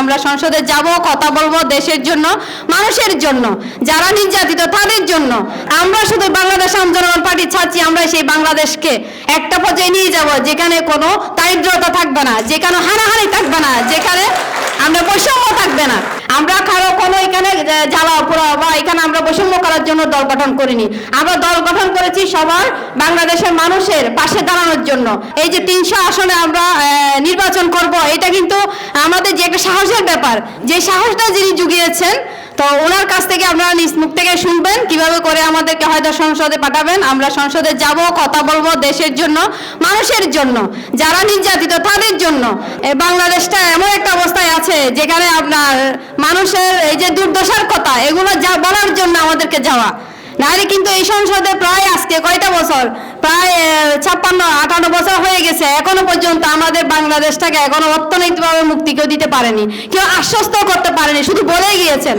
আমরা সংসদে যাব, কথা বলব দেশের জন্য, মানুষের জন্য, যারা নির্যাতিত তাদের জন্য। আমরা শুধু বাংলাদেশ আন্দোলন পার্টি ছাড়ছি, আমরা সেই বাংলাদেশকে একটা পর্যায়ে নিয়ে যাব, যেখানে কোনো দারিদ্রতা থাকবে না, যেখানে হানাহানি থাকবে না, যেখানে আমরা বৈষম্য থাকবে না। আমরা এখানে জ্বালা, পোড়া বা এখানে আমরা বৈষম্য করার জন্য দল গঠন করিনি। আমরা দল গঠন করেছি সবার বাংলাদেশের মানুষের পাশে দাঁড়ানোর জন্য। এই যে তিনশো আসনে আমরা নির্বাচন করব, এটা কিন্তু আমাদের যে একটা সাহসের ব্যাপার। যে সাহসটা যিনি জুগিয়েছেন, তো ওনার কাছ থেকে আপনারা নিজ মুখ থেকে শুনবেন, কীভাবে করে আমাদেরকে হয়তো সংসদে পাঠাবেন। আমরা সংসদে যাব, কথা বলব দেশের জন্য, মানুষের জন্য, যারা নির্যাতিত, তাদের জন্য। বাংলাদেশটা এমন একটা অবস্থায় আছে, যেখানে আপনার মানুষের এই যে দুর্দশার কথা, এগুলো যা বলার জন্য আমাদেরকে যাওয়া। নাহলে কিন্তু এই সংসদে প্রায় আজকে কয়টা বছর? প্রায় ছাপ্পান্ন, আটান্ন বছর হয়ে গেছে। এখনও পর্যন্ত আমাদের বাংলাদেশটাকে এখনও অর্থনৈতিকভাবে মুক্তি কেউ দিতে পারেনি। কেউ আশ্বস্ত করতে পারেনি, শুধু বলেই গিয়েছেন।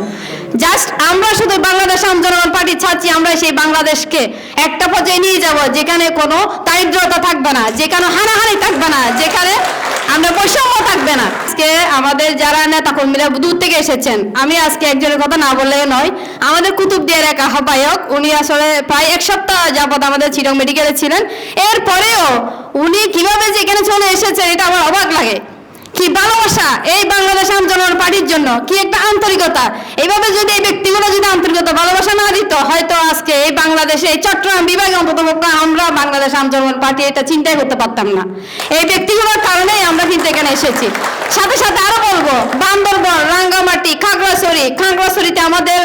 জাস্ট আমরা শুধু বাংলাদেশ আন্দোলন পার্টি ছাড়ছি আমরা সেই বাংলাদেশকে একটা পর্যায়ে নিয়ে যাব, যেখানে কোনো দারিদ্রতা থাকবে না, যেখানে হানাহানি থাকবে না, যেখানে আমরা বৈষম্য থাকবে না। আজকে আমাদের যারা নেতা কর্মীরা দূর থেকে এসেছেন, আমি আজকে একজনের কথা না বললে নয়, আমাদের কুতুবদিয়ার এক আহ্বায়ক, উনি আসলে প্রায় এক সপ্তাহ যাবত আমাদের চিরং মেডিকেলে ছিলেন। এরপরেও উনি কীভাবে যে এখানে চলে এসেছেন, এটা আমার অবাক লাগে। কি ভালোবাসা এই বাংলাদেশ আন্দোলন পার্টির জন্য? কি একটা আন্তরিকতা? এইভাবে যদি এই ব্যক্তিগুলো যদি আন্তরিকতা, ভালোবাসা না দিত, হয়তো আজকে এই বাংলাদেশে, এই চট্টগ্রাম বিভাগে অন্তত আমরা বাংলাদেশ আন্দোলন পার্টি এটা চিন্তাই করতে পারতাম না। এই ব্যক্তিগুলোর কারণেই আমরা কিন্তু এখানে এসেছি। সাথে সাথে আরও বলব, বান্দরবন, রাঙ্গামাটি, খাগড়াছড়ি, খাগড়াছড়িতে আমাদের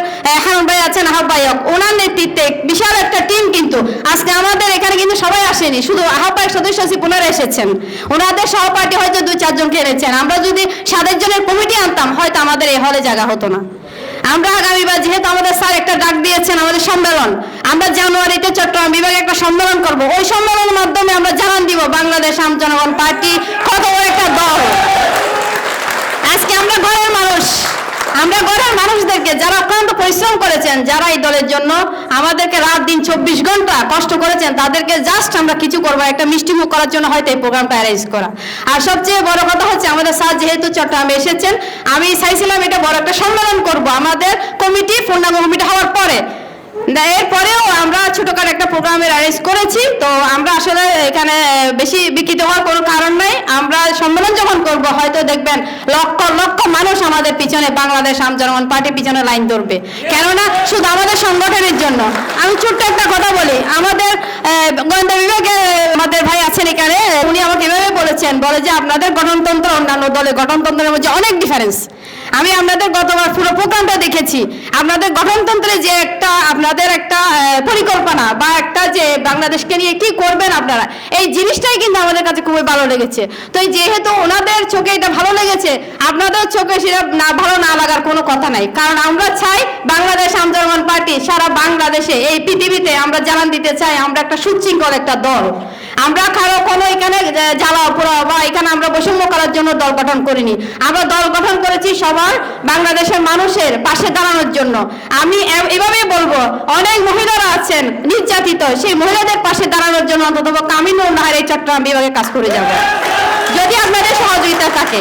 হারুন ভাই আছেন, আহ্বায়ক। ওনার নেতৃত্বে বিশাল একটা টিম কিন্তু আজকে আমাদের এখানে কিন্তু সবাই আসেনি। শুধু আহ্বায়ক সদস্য সচিব ওনারা এসেছেন। ওনাদের সহপাঠী হয়তো দুই চারজনকে এনেছেন আমরা যদি সাতাশ জনের কমিটি আনতাম, হয়তো আমাদের এই হলে জায়গা হতো না। আমরা আগামীবার যেহেতু আমাদের স্যার একটা ডাক দিয়েছেন, আমাদের সম্মেলন, আমরা জানুয়ারিতে চট্টগ্রাম বিভাগে একটা সম্মেলন করব। ওই সম্মেলনের মাধ্যমে আমরা জানান দিব বাংলাদেশ আম জনগণ পার্টি কত একটা দল। আজকে আমরা ঘরের মানুষ। আমরা ঘরের মানুষদেরকে যারা অক্লান্ত পরিশ্রম করেছেন, যারা এই দলের জন্য আমাদেরকে রাত দিন চব্বিশ ঘণ্টা কষ্ট করেছেন, তাদেরকে জাস্ট আমরা কিছু করব, একটা মিষ্টি মুখ করার জন্য হয়তো এই প্রোগ্রামটা অ্যারেঞ্জ করা। আর সবচেয়ে বড় কথা হচ্ছে আমাদের স্যার যেহেতু চট্টগ্রামে এসেছেন, আমি চাইছিলাম এটা বড় একটা সম্মেলন করব। আমাদের কমিটি পূর্ণাঙ্গ কমিটি হওয়ার পরে। এরপরেও আমরা ছোটখাটো একটা প্রোগ্রামের অ্যারেঞ্জ করেছি, তো আমরা আসলে এখানে বেশি বিকৃত হওয়ার কোনো কারণ নাই। আমরা করব, হয়তো দেখবেন লক্ষ লক্ষ মানুষ আমাদের পিছনে বাংলাদেশ আম জনগণ পার্টির পিছনে লাইন ধরবে। কেননা শুধু আমাদের সংগঠনের জন্য। আমি ছোট্ট একটা কথা বলি। আমাদের গোয়েন্দা বিভাগে আমাদের ভাই আছেন এখানে, উনি আমাকে এভাবে বলেছেন, বলে যে আপনাদের গঠনতন্ত্র, অন্যান্য দলের গঠনতন্ত্রের মধ্যে অনেক ডিফারেন্স আমি আপনাদের গতবার পুরো প্রোগ্রামটা দেখেছি। আপনাদের গঠনতন্ত্রে যে একটা, আপনাদের একটা পরিকল্পনা বা একটা যে বাংলাদেশকে নিয়ে কি করবেন আপনারা, এই জিনিসটাই কিন্তু আমাদের কাছে খুবই ভালো লেগেছে। তো যেহেতু ওনাদের চোখে এটা ভালো লেগেছে, আপনাদের চোখে সেটা না, ভালো না লাগার কোনো কথা নাই। কারণ আমরা চাই বাংলাদেশ আন্দোলন পার্টি, সারা বাংলাদেশে, এই পৃথিবীতে আমরা জানান দিতে চাই, আমরা একটা সুশৃঙ্খল একটা দল। আমরা কারও কোনো এখানে জ্বালা, পোড়া বা এখানে আমরা বৈষম্য করার জন্য দল গঠন করিনি। আমরা দল গঠন করেছি সবার, বাংলাদেশের মানুষের পাশে দাঁড়ানোর জন্য। আমি এভাবেই বলব, অনেক মহিলারা আছেন নির্যাতিত, সেই মহিলাদের পাশে দাঁড়ানোর জন্য অন্তত কামিনুল নাহার এই চট্টগ্রাম বিভাগে কাজ করে যাবে। যদি আপনাদের সহযোগিতা থাকে